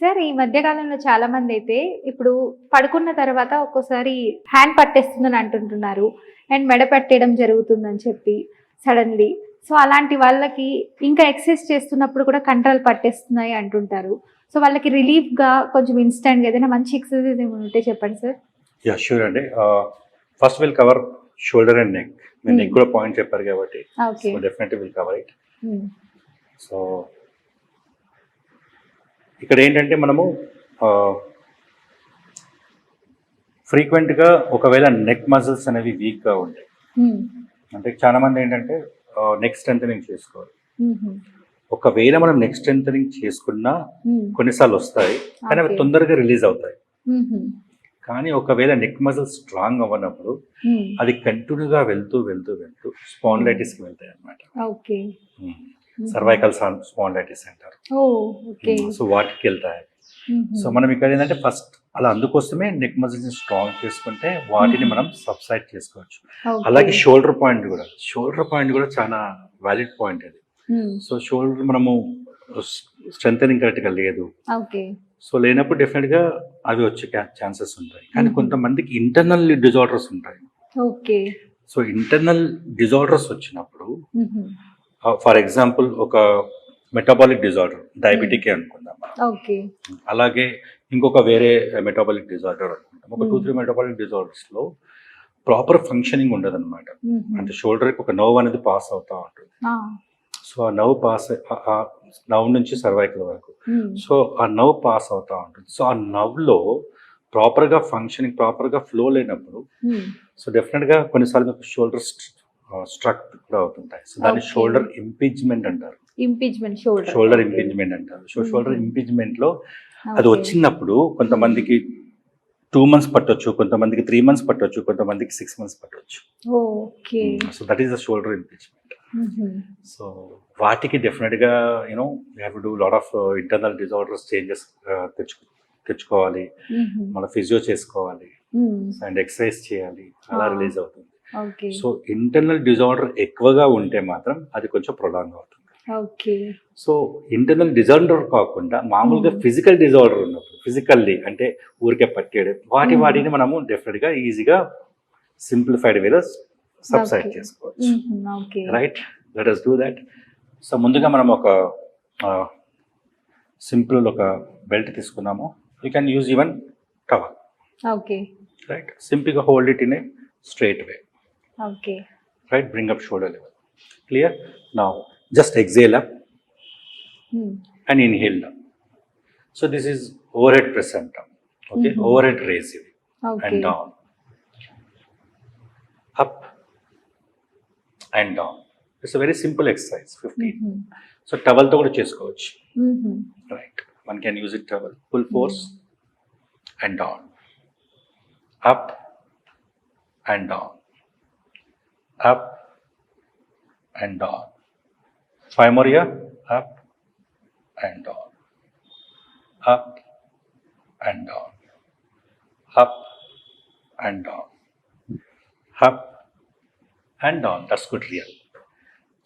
Sir ఈ మధ్య కాలంలో చాలా మంది అయితే ఇప్పుడు పడుకున్న తర్వాత ఒక్కోసారి హ్యాండ్ పట్టేస్తుందని అంటుంటున్నారు. అండ్ మెడ పట్టేయడం జరుగుతుందని చెప్పి సడన్లీ. సో అలాంటి వాళ్ళకి ఇంకా ఎక్సర్సైజ్ చేస్తున్నప్పుడు కూడా కంట్రోల్ పట్టేస్తున్నాయి అంటుంటారు. సో వాళ్ళకి రిలీఫ్గా కొంచెం ఇన్స్టెంట్గా ఏదైనా మంచి ఎక్సర్సైజ్ ఏమైనా ఉంటే చెప్పండి సార్. యా షూర్ అండి. First will cover shoulder and neck. Neck కూడా పాయింట్ చెప్పారు కాబట్టి. Okay so will cover it so ఇక్కడ ఏంటంటే మనము ఫ్రీక్వెంట్గా ఒకవేళ నెక్ మజిల్స్ అనేవి వీక్గా ఉంటాయి. అంటే చాలా మంది ఏంటంటే నెక్ స్ట్రెంథనింగ్ చేసుకోవాలి ఒకవేళ మనం నెక్ స్ట్రెంథనింగ్ చేసుకున్నా కొన్నిసార్లు వస్తాయి కానీ అవి. తొందరగా రిలీజ్ అవుతాయి. కానీ ఒకవేళ నెక్ మజిల్స్ స్ట్రాంగ్ అవ్వనప్పుడు అది కంటిన్యూగా వెళ్తూ వెళ్తూ వెళ్తూ స్పాండ్లైటిస్కి వెళ్తాయి అనమాట సర్వైకల్ స్పాండ్లైటిస్ అంటారు. సో వాటికి వెళ్తాయి. సో మనం ఇక్కడ ఏంటంటే ఫస్ట్ అలా అందుకోసమే నెక్ మజిల్స్ స్ట్రాంగ్ చేసుకుంటే వాటిని మనం సబ్సైడ్ చేసుకోవచ్చు. అలాగే షోల్డర్ పాయింట్ కూడా. షోల్డర్ పాయింట్ కూడా చాలా వ్యాలిడ్ పాయింట్ అది. సో షోల్డర్ మనము స్ట్రెంగ్ కరెక్ట్గా లేదు. సో లేనప్పుడు డెఫినెట్గా అవి వచ్చే ఛాన్సెస్ ఉంటాయి. కానీ. కొంతమందికి ఇంటర్నల్ డిజార్డర్స్ ఉంటాయి. ఓకే. సో ఇంటర్నల్ డిజార్డర్స్ వచ్చినప్పుడు ఫర్ ఎగ్జాంపుల్ ఒక మెటాబాలిక్ డిజార్డర్ డయాబెటిక్ అనుకుందాం. ఓకే అలాగే ఇంకొక వేరే మెటాబాలిక్ డిజార్డర్ అనుకుంటాం. ఒక టూ Hmm. త్రీ మెటాబాలిక్ డిజార్డర్స్లో ప్రాపర్ ఫంక్షనింగ్ ఉండదు అనమాట అంటే షోల్డర్కి ఒక నర్వ్ అనేది పాస్ అవుతూ ఉంటుంది. సో ఆ నర్వ్ పాస్ ఆ నర్వ్ నుంచి సర్వైకల్ వరకు. సో ఆ నర్వ్ పాస్ అవుతూ ఉంటుంది. సో ఆ నవ్లో ప్రాపర్గా ఫంక్షనింగ్ ప్రాపర్గా ఫ్లో లేనప్పుడు సో డెఫినెట్గా కొన్నిసార్లు మీకు షోల్డర్ స్ట్రక్ కూడా అవుతుంటాయి. సో దాన్ని. షోల్డర్ ఇంపీచ్మెంట్ అంటారు. ఇంపీచ్మెంట్ షోల్డర్ షోల్డర్ ఇంపీచ్మెంట్ అంటారు. సో. షోల్డర్ ఇంపీచ్మెంట్లో అది వచ్చినప్పుడు కొంతమందికి టూ మంత్స్ పట్టొచ్చు కొంతమందికి త్రీ మంత్స్ పట్టొచ్చు కొంతమందికి సిక్స్ మంత్స్ పట్టొచ్చు. So that is the shoulder impeachment so వాటికి డెఫినెట్గా you know have do lot of internal disorders changes తెచ్చు తెచ్చుకోవాలి. మన ఫిజియో చేసుకోవాలి. అండ్ ఎక్సర్సైజ్ చేయాలి. అలా Ah. రిలీజ్ అవుతుంది. ఓకే సో ఇంటర్నల్ డిజార్డర్ ఎక్కువగా ఉంటే మాత్రం అది కొంచెం ప్రొలాంగ్ అవుతుంది. ఓకే సో ఇంటర్నల్ డిజార్డర్ కాకుండా మామూలుగా Hmm. ఫిజికల్ డిజార్డర్ ఉన్నప్పుడు ఫిజికల్లీ అంటే ఊరికే పట్టేయడం వాటి Hmm. వాటిని మనము డెఫినెట్గా ఈజీగా సింప్లిఫైడ్ వేలో సబ్సైడ్. చేసుకోవచ్చు. Okay right let us do that so ముందుగా మనం ఒక సింపుల్ ఒక బెల్ట్ తీసుకున్నాము you can use even towel okay right సింపుల్గా hold it in a straight way Okay right bring up shoulder level clear నా just exhale up and inhale down. So this is overhead press and down. Okay, Mhm. overhead raise ఇది okay and down. Up and down. It's a very simple exercise, 15. So towel తో కూడా చేసుకోవచ్చు right one can use it towel full force and down up and down Up and down five more year up and down up and down up and down up and down that's good real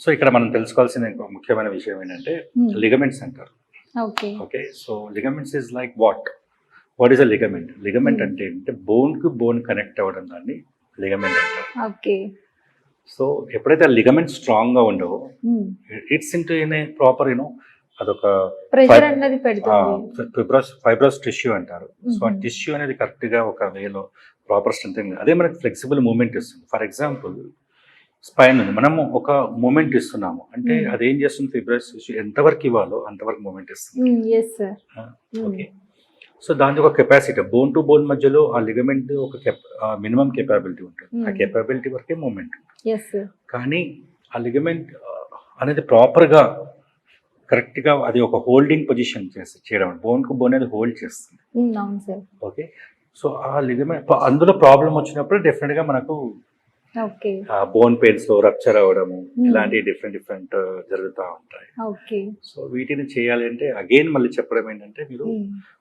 so ఇక్కడ మనం తెలుసుకోవాల్సిన ఇంకో ముఖ్యమైన విషయం ఏంటంటే ligaments అంటారు okay okay so ligaments is like what what is a ligament ligament Hmm. అంటే ఏంటంటే బోన్కు బోన్ కనెక్ట్ అవ్వడం దాన్ని లిగమెంట్ అంటారు. ఓకే సో ఎప్పుడైతే ఆ లిగమెంట్ స్ట్రాంగ్గా ఉండవో it's into a proper you know అదొక ప్రెషర్ ఫైబ్రస్ ఫైబ్రస్ టిష్యూ అంటారు. సో ఆ. టిష్యూ అనేది కరెక్ట్గా ఒక వేలో ప్రాపర్ స్ట్రెంగ్ అదే మనకి ఫ్లెక్సిబుల్ మూమెంట్ ఇస్తుంది. ఫర్ ఎగ్జాంపుల్ స్పైన్ ఉంది. మనము ఒక మూమెంట్ ఇస్తున్నాము. అంటే Hmm. అదేం చేస్తుంది ఫైబ్రస్ టిష్యూ ఎంతవరకు ఇవ్వాలో అంతవరకు మూమెంట్ ఇస్తుంది. ఓకే సో దాని ఒక కెపాసిటీ బోన్ టు బోన్ మధ్యలో ఆ లిగమెంట్ ఒక మినిమం కెపాబిలిటీ ఉంటుంది. ఆ Hmm. కెపాబిలిటీ వరకే మూమెంట్ కానీ ఆ లిగమెంట్ అనేది ప్రాపర్గా కరెక్ట్గా అది ఒక హోల్డింగ్ పొజిషన్ చేసి చేయడం. బోన్కు బోన్ అనేది హోల్డ్ చేస్తుంది. ఓకే సో ఆ లిగమెంట్ అందులో ప్రాబ్లం వచ్చినప్పుడు డెఫినెట్గా మనకు బోన్ పెయిన్స్లో రప్చర్ అవ్వడము Hmm. ఇలాంటి డిఫరెంట్ డిఫరెంట్ జరుగుతూ ఉంటాయి. ఓకే. సో వీటిని చేయాలి అంటే అగైన్ మళ్ళీ చెప్పడం ఏంటంటే మీరు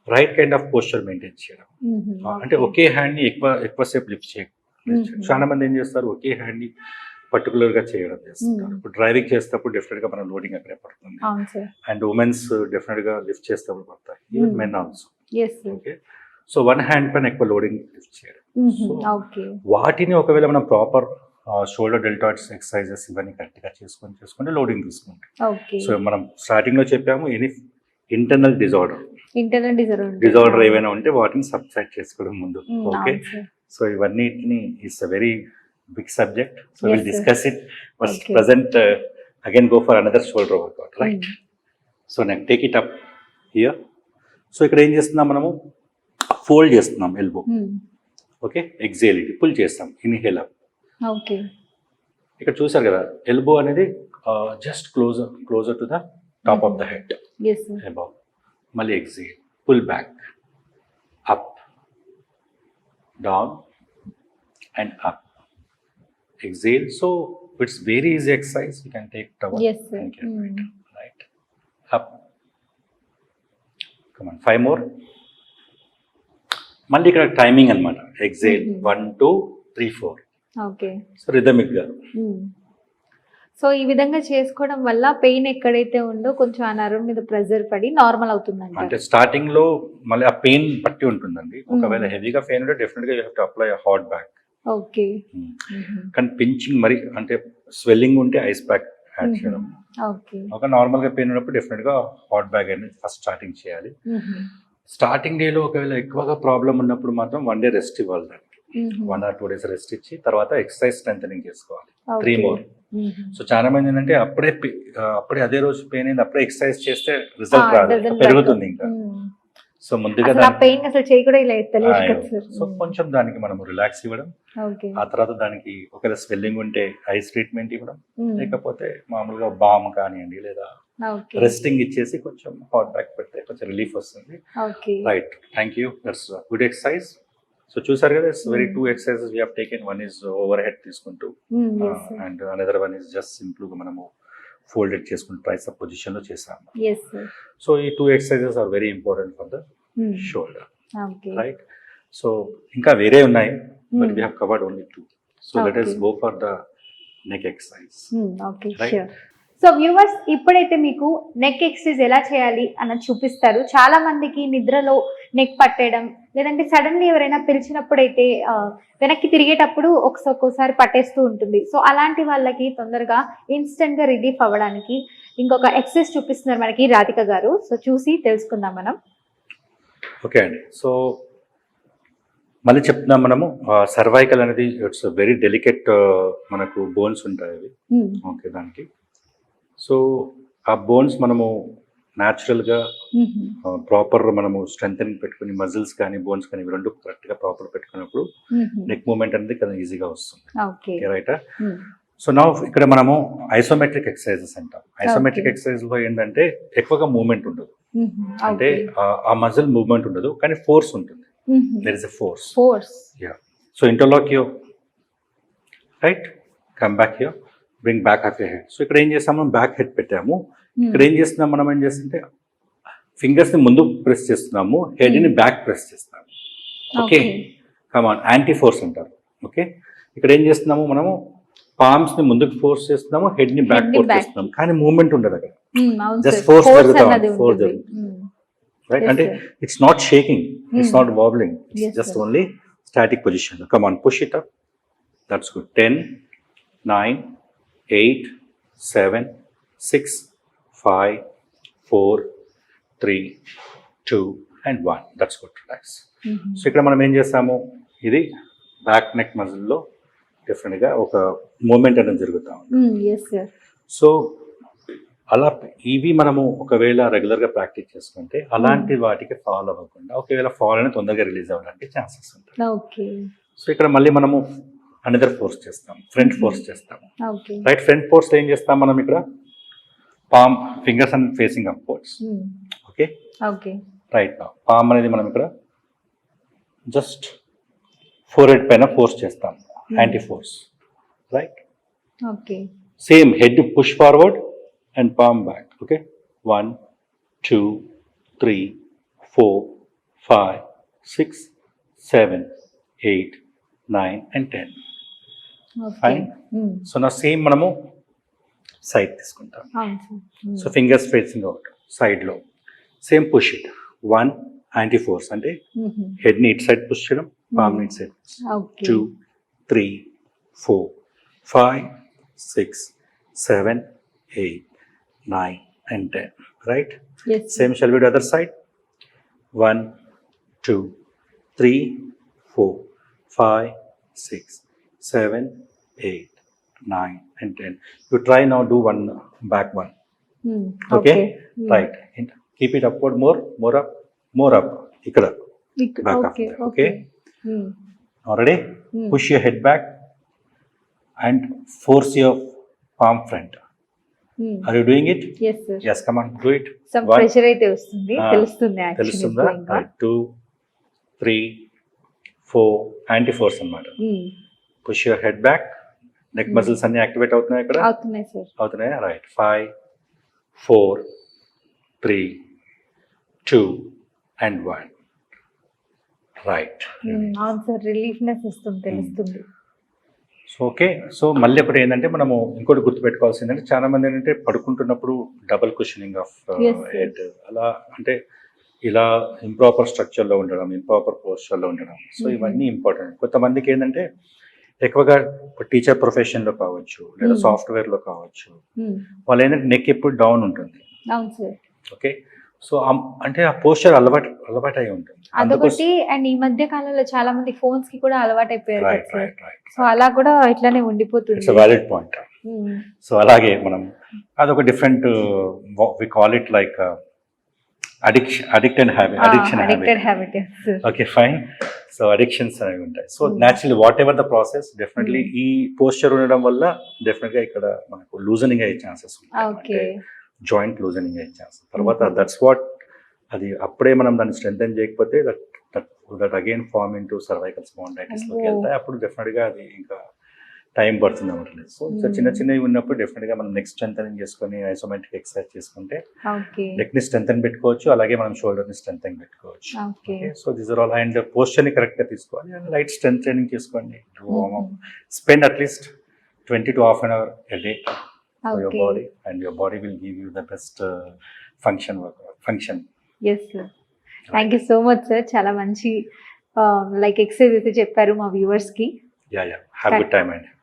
right kind of posture maintain చేయడం. అంటే ఒకే హ్యాండ్ని ఎక్కువ ఎక్కువసేపు లిఫ్ట్ చేయ Mhm. చాలా మంది ఏం చేస్తారు? ఒకే హ్యాండ్ని పర్టికులర్గా చేయడం చేస్తుంటారు Hmm. ఇప్పుడు డ్రైవింగ్ చేసేటప్పుడు డెఫినెట్గా మనం లోడింగ్ అక్కడే పడుతుంది. అండ్ ఉమెన్స్ డెఫినెట్గా లిఫ్ట్ చేసేటప్పుడు పడతాయి. Even. Men also. Okay. So one hand పైన ఎక్కువ లోడింగ్ చేయడం వాటిని ఒకవేళ మనం ప్రాపర్ షోల్డర్ డెల్టాయిడ్స్ ఎక్సర్సైజెస్ ఇవన్నీ కరెక్ట్గా చేసుకొని చేసుకుంటే లోడింగ్ తీసుకుంటాం. సో మనం స్టార్టింగ్లో చెప్పాము any internal disorder. Internal deserve disorder ఏమైనా ఉంటే వాటిని సబ్సైడ్ చేసుకోవడం ముందు. ఓకే? సో ఇవన్నిటిని it's a very big subject. So will. Discuss it. First. Present again go for another shoulder workout right. So నేను take it up here. So ఇక్కడ ఏం చేస్తున్నాం మనము? ఫోల్డ్ చేస్తున్నాం ఎల్బో Hmm. ఓకే ఎగ్జేల్ ఇది pull చేస్తాం inhale up okay ఇక్కడ చూసారు కదా ఎల్బో అనేది just closer closer to the top of the head sir above. Mali exhale. Pull back. Up. Down. And up. Exhale. So it's very easy exercise. You can take towel. Yes sir and మళ్ళీ ఇక్కడ timing అనమాట exhale Mhm. One two three four okay so రిథమిక్గా so ఈ విధంగా చేసుకోవడం వల్ల pain ఎక్కడైతే ఉందో కొంచెం ఆ నరం మీద ప్రెజర్ పడి నార్మల్ అవుతుందంట. అంటే స్టార్టింగ్లో మళ్ళీ ఆ పెయిన్ బట్టి ఉంటుందండి. Mhm. ఒకవేళ హెవీగా పెయిన్ ఉంటే డెఫినెట్గా you to apply hot bag okay కానీ పించింగ్ మరి అంటే స్వెల్లింగ్ ఉంటే ఐస్ ప్యాక్ యాడ్. చేయడం. ఓకే ఒక నార్మల్గా పెయిన్ ఉన్నప్పుడు డెఫినెట్గా హాట్ బ్యాగ్ అనేది ఫస్ట్ స్టార్టింగ్ చేయాలి. స్టార్టింగ్ డేలో ఒకవేళ ఎక్కువగా ప్రాబ్లం ఉన్నప్పుడు మాత్రం వన్ డే రెస్ట్ ఇవ్వాలి దానికి. One or two days rest ఇచ్చి తర్వాత ఎక్సర్సైజ్ స్ట్రెంగ్ చేసుకోవాలి. త్రీ మోర్ సో చాలా మంది ఏంటంటే అప్పుడే అప్పుడే అదే రోజు పెయిన్ అయింది అప్పుడే ఎక్సర్సైజ్ చేస్తే రిజల్ట్ రాదు. పెరుగుతుంది ఇంకా. సో ముందుగా పెయిన్ అసలు సో కొంచెం దానికి మనం రిలాక్స్ ఇవ్వడం. ఆ తర్వాత దానికి ఒకవేళ స్వెల్లింగ్ ఉంటే ఐస్ ట్రీట్మెంట్ ఇవ్వడం. లేకపోతే మామూలుగా బామ్ కానివ్వండి లేదా రెస్టింగ్ ఇచ్చేసి కొంచెం హాట్ బ్యాక్ పెడితే కొంచెం రిలీఫ్ వస్తుంది. Right thank you that's good exercise so చూసారు కదా it's very. Two exercises we have taken one is overhead తీసుకుంటూ and another one is just సింపుల్గా మనము ఫోల్డెడ్ చేసుకుంటూ ట్రైస్ పొజిషన్లో చేసాము ఎస్ సో ఈ two exercises are very important for the shoulder right so ఇంకా వేరే ఉన్నాయి but. We have covered only two so let Okay. Go for the neck exercise. Sure so viewers ఇప్పుడైతే మీకు నెక్ ఎక్సర్సైజ్ ఎలా చేయాలి అన్నది చూపిస్తారు. చాలా మందికి నిద్రలో నెక్ పట్టేయడం లేదంటే సడన్లీ ఎవరైనా పిలిచినప్పుడైతే ఆ, వెనక్కి తిరిగేటప్పుడు ఒకసారి ఒక్కోసారి పట్టేస్తూ ఉంటుంది. సో అలాంటి వాళ్ళకి తొందరగా ఇన్స్టెంట్గా రిలీఫ్ అవ్వడానికి ఇంకొక ఎక్సర్సైజ్ చూపిస్తున్నారు మనకి రాధిక గారు. సో చూసి తెలుసుకుందాం మనం. ఓకే అండి. సో మళ్ళీ చెప్తున్నాం మనము సర్వైకల్ అనేది ఇట్స్ వెరీ డెలికేట్ మనకు బోన్స్ ఉంటాయి అవి. Hmm. ఓకే దానికి. సో ఆ బోన్స్ మనము న్యాచురల్గా. ప్రాపర్ మనము స్ట్రెంగ్ పెట్టుకుని మజిల్స్ కానీ బోన్స్ కానీ ఇవి రెండు కరెక్ట్గా ప్రాపర్ పెట్టుకున్నప్పుడు. నెక్ మూమెంట్ అనేది కదా ఈజీగా వస్తుంది రైట్. సో నా ఇక్కడ మనము ఐసోమెట్రిక్ ఎక్సర్సైజెస్ అంటాం ఐసోమెట్రిక్ Okay. ఎక్సర్సైజ్లో ఏంటంటే ఎక్కువగా మూమెంట్ ఉండదు Mhm. అంటే. ఆ- మజిల్ మూవ్మెంట్ ఉండదు కానీ ఫోర్స్ ఉంటుంది. There is a force force so interlock your right come back your bring back of your head so ఇక్కడ ఏం చేస్తాము బ్యాక్ హెడ్ పెట్టాము. Hmm. ఇక్కడ ఏం చేస్తున్నాం మనం ఏం చేస్తుంటే ఫింగర్స్ని ముందు ప్రెస్ చేస్తున్నాము. హెడ్ని Hmm. బ్యాక్ ప్రెస్ చేస్తాము okay come on anti force అంటారు. ఓకే ఇక్కడ ఏం చేస్తున్నాము మనము? పామ్స్ని ముందుకు ఫోర్స్ చేస్తున్నాము. హెడ్ని బ్యాక్ ఫోర్స్ back. చేస్తున్నాం కానీ మూవ్మెంట్ ఉండదు అక్కడ. Hmm, ఉంది, force ఉంటుంది. జరుగుతుంది. Hmm. రైట్ అంటే. It's not shaking it's Hmm. Not wobbling it's just. Only static position come on push it up that's good ten nine eight seven six five four three two and one that's good relax. So ఇక్కడ మనం ఏం చేస్తాము ఇది back neck మజిల్లో డిఫరెంట్గా ఒక moment అనేది జరుగుతూ ఉంది. సో అలా ఇవి మనము ఒకవేళ రెగ్యులర్గా ప్రాక్టీస్ చేసుకుంటే అలాంటి వాటికి ఫాలో అవ్వకుండా ఒకవేళ ఫాల్ అనేది తొందరగా రిలీజ్ అవ్వడానికి ఛాన్సెస్ ఉంటాయి. సో ఇక్కడ మళ్ళీ మనము అనదర్ ఫోర్స్ చేస్తాం. ఫ్రంట్ ఫోర్స్ చేస్తాం. రైట్ ఫ్రంట్ ఫోర్స్ ఏం చేస్తాం మనం ఇక్కడ? Palm fingers and facing upwards Hmm. Okay. Right palm అనేది మనం ఇక్కడ జస్ట్ ఫోర్ హెడ్ పైన ఫోర్స్ చేస్తాం. Anti force right Okay. same head push forward and palm back. Okay? One two three four five six seven eight nine and ten. Fine so నా same మనము side తీసుకుంటాం. So fingers facing out సైడ్లో same push it one anti force అంటే హెడ్ని it side push చేయడం పామ్ని it side two three four five six seven eight nine and ten right same shell bid other side one two three four five six nine, and ten. You try now do one uh, back one. Okay? Right. And keep it upward more, more up, more up. Ikkada. Back up okay okay? Already? Push your head back and force your palm front. Are you doing it? Yes come on, do it. Some. Pressure అయితే వస్తుంది Ah, తెలుస్తుంది తెలుస్తుందా right two three four anti force అనమాట push your head back neck Hmm. Muscles అన్ని activate అవుతున్నాయి ఇక్కడ? అవుతున్నాయి sir అవుతున్నాయా? Right five four three two and one right అవును సార్ రిలీఫ్నెస్ ఇస్తుంది తెలుస్తుంది. సో ఓకే సో మళ్ళీ ఇప్పుడు ఏంటంటే మనము ఇంకోటి గుర్తుపెట్టుకోవాల్సింది ఏంటంటే చాలా మంది ఏంటంటే పడుకుంటున్నప్పుడు డబుల్ క్వశ్చనింగ్ ఆఫ్ హెడ్ అలా అంటే ఇలా ఇంప్రాపర్ స్ట్రక్చర్లో ఉండడం ఇంప్రాపర్ పోస్చర్లో ఉండడం. So Mhm. ఇవన్నీ ఇంపార్టెంట్ కొంతమందికి ఏంటంటే ఎక్కువగా టీచర్ ప్రొఫెషన్లో కావచ్చు లేదా Mhm. సాఫ్ట్వేర్లో కావచ్చు Hmm. వాళ్ళు ఏంటంటే నెక్ ఎప్పుడు డౌన్ ఉంటుంది. ఓకే? సో అంటే ఆ పోస్చర్ అలవాటు అలవాటు అయి ఉంటుంది అదొకటి అండ్ ఈ మధ్య కాలంలో చాలా మంది ఫోన్స్కి కూడా అలవాటు అయిపోయారు సో అలా కూడా ఇట్లానే ఉండిపోతుంది. Valid point Hmm. సో అలాగే మనం అదొక different we call it like addiction addict and habit addiction habit okay fine so addictions అనేవి ఉంటాయి so Hmm. Naturally whatever the process definitely Hmm. ఈ పోస్చర్ ఉండడం వల్ల డెఫినెట్గా ఇక్కడ మనకు లూజనింగ్ అయ్యే ఛాన్సెస్ ఉంటాయి జాయింట్ లూజనింగ్ అయ్యే ఛాన్సెస్ తర్వాత. దట్స్ వాట్ అది అప్పుడే మనం దాన్ని స్ట్రెంగ్ చేయకపోతే that that again form into cervical స్పాండైటిస్లోకి Oh. వెళ్తాయి అప్పుడు డెఫినెట్గా అది ఇంకా టైం పడుతుంది అన్నమాట సో సో Hmm. చిన్న చిన్నవి ఉన్నప్పుడు డెఫినెట్గా మనం నెక్స్ట్ స్ట్రెంగ్ చేసుకొని ఐసోమెట్రిక్ ఎక్సర్సైజ్ చేసుకుంటే నెక్ని స్ట్రెంగ్ పెట్టుకోవచ్చు అలాగే మనం షోల్డర్ని స్ట్రెంగ్ పెట్టుకోవచ్చు. Okay so this are all and పోస్చర్ని కరెక్ట్గా తీసుకోవాలి అండ్ లైట్ స్ట్రెంగ్ ట్రైనింగ్ చేసుకోండి. Spend at least twenty to half an hour a day your body and your body will give you the best function function yes sir thank you so much sir చాలా మంచి like exercise అయితే చెప్పారు మా వ్యూవర్స్కి. Yeah yeah have good అండి